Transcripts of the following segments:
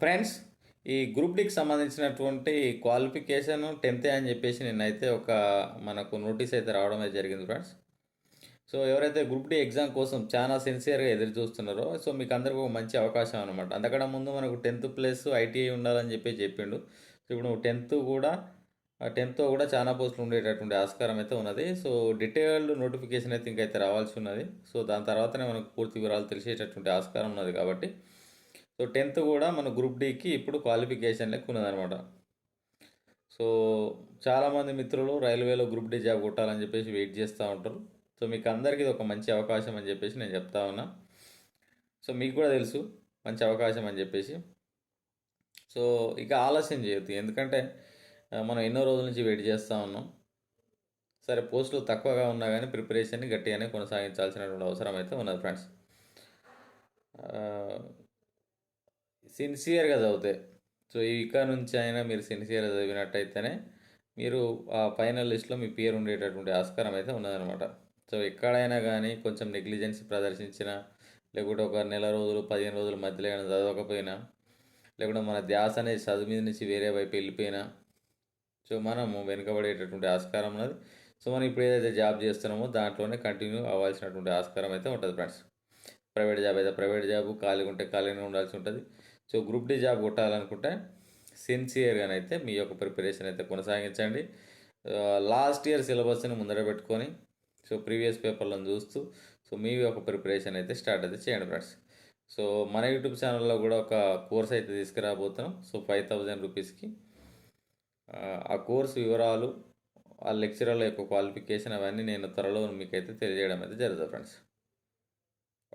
Friends ఈ group డికి సంబంధించినటువంటి qualification టెన్తే అని చెప్పేసి నిన్నైతే ఒక మనకు నోటీస్ అయితే రావడం అయితే జరిగింది ఫ్రెండ్స్. సో ఎవరైతే గ్రూప్ డి ఎగ్జామ్ కోసం చాలా సిన్సియర్గా ఎదురు చూస్తున్నారో సో మీకు అందరికీ ఒక మంచి అవకాశం అనమాట అంతకన్నా ముందు మనకు టెన్త్ ప్లస్ ఐటీఐ ఉండాలని చెప్పి చెప్పిండు. సో ఇప్పుడు నువ్వు టెన్త్ కూడా టెన్త్ కూడా చాలా పోస్టులు ఉండేటటువంటి ఆస్కారం అయితే ఉన్నది. సో డీటెయిల్డ్ నోటిఫికేషన్ అయితే ఇంకైతే రావాల్సి ఉన్నది. సో దాని తర్వాతనే మనకు పూర్తి వివరాలు తెలిసేటటువంటి ఆస్కారం ఉన్నది కాబట్టి సో టెన్త్ కూడా మన గ్రూప్ డీకి ఇప్పుడు క్వాలిఫికేషన్ లెక్క ఉన్నదనమాట సో చాలామంది మిత్రులు రైల్వేలో గ్రూప్ డీ జాబ్ కొట్టాలని చెప్పేసి వెయిట్ చేస్తూ ఉంటారు. సో మీకు అందరికీ ఇది ఒక మంచి అవకాశం అని చెప్పేసి నేను చెప్తా ఉన్నా. సో మీకు కూడా తెలుసు మంచి అవకాశం అని చెప్పేసి. సో ఇక ఆలస్యం చేయొద్దు ఎందుకంటే మనం ఎన్నో రోజుల నుంచి వెయిట్ చేస్తూ ఉన్నాం. సరే పోస్టులు తక్కువగా ఉన్నా కానీ ప్రిపరేషన్ని గట్టిగానే కొనసాగించాల్సినటువంటి అవసరం అయితే ఉన్నది ఫ్రెండ్స్. సిన్సియర్గా చదివితే. సో ఇక నుంచి అయినా మీరు సిన్సియర్గా చదివినట్టయితేనే మీరు ఆ ఫైనల్ లిస్ట్లో మీ పేరు ఉండేటటువంటి ఆస్కారం అయితే ఉన్నదనమాట సో ఎక్కడైనా కానీ కొంచెం నెగ్లిజెన్స్ ప్రదర్శించిన లేకుంటే ఒక నెల రోజులు పదిహేను రోజుల మధ్యలో ఏమైనా చదవకపోయినా లేకుంటే మన ధ్యాస అనేది చదువు మీద నుంచి వేరే వైపు వెళ్ళిపోయినా సో మనము వెనుకబడేటటువంటి ఆస్కారం ఉన్నది. సో మనం ఇప్పుడు ఏదైతే జాబ్ చేస్తున్నామో దాంట్లోనే కంటిన్యూ అవ్వాల్సినటువంటి ఆస్కారం అయితే ఉంటుంది ఫ్రెండ్స్. ప్రైవేట్ జాబ్ అయితే ప్రైవేట్ జాబ్ ఖాళీగా ఉంటే ఖాళీగా ఉండాల్సి ఉంటుంది. సో గ్రూప్ డి జాబ్ కొట్టాలనుకుంటే సిన్సియర్గానైతే మీ యొక్క ప్రిపరేషన్ అయితే కొనసాగించండి. లాస్ట్ ఇయర్ సిలబస్ని ముందర పెట్టుకొని సో ప్రీవియస్ పేపర్లను చూస్తూ సో మీ యొక్క ప్రిపరేషన్ అయితే స్టార్ట్ అయితే చేయండి ఫ్రెండ్స్. సో మన యూట్యూబ్ ఛానల్లో కూడా ఒక కోర్స్ అయితే తీసుకురాబోతున్నాం. సో ఫైవ్ థౌజండ్ రూపీస్కి. ఆ కోర్సు వివరాలు ఆ లెక్చరర్ల యొక్క క్వాలిఫికేషన్ అవన్నీ నేను త్వరలో మీకైతే తెలియజేయడం అయితే జరుగుతుంది friends.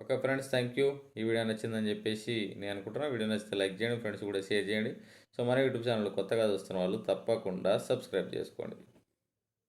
Okay friends thank you ఈ వీడియో నచ్చిందని చెప్పేసి నేను అనుకుంటున్నా. వీడియో నచ్చితే లైక్ చేయండి ఫ్రెండ్స్ కూడా షేర్ చేయండి. సో మన యూట్యూబ్ ఛానల్ కొత్తగా చూస్తున్న వాళ్ళు తప్పకుండా సబ్స్క్రైబ్ చేసుకోండి.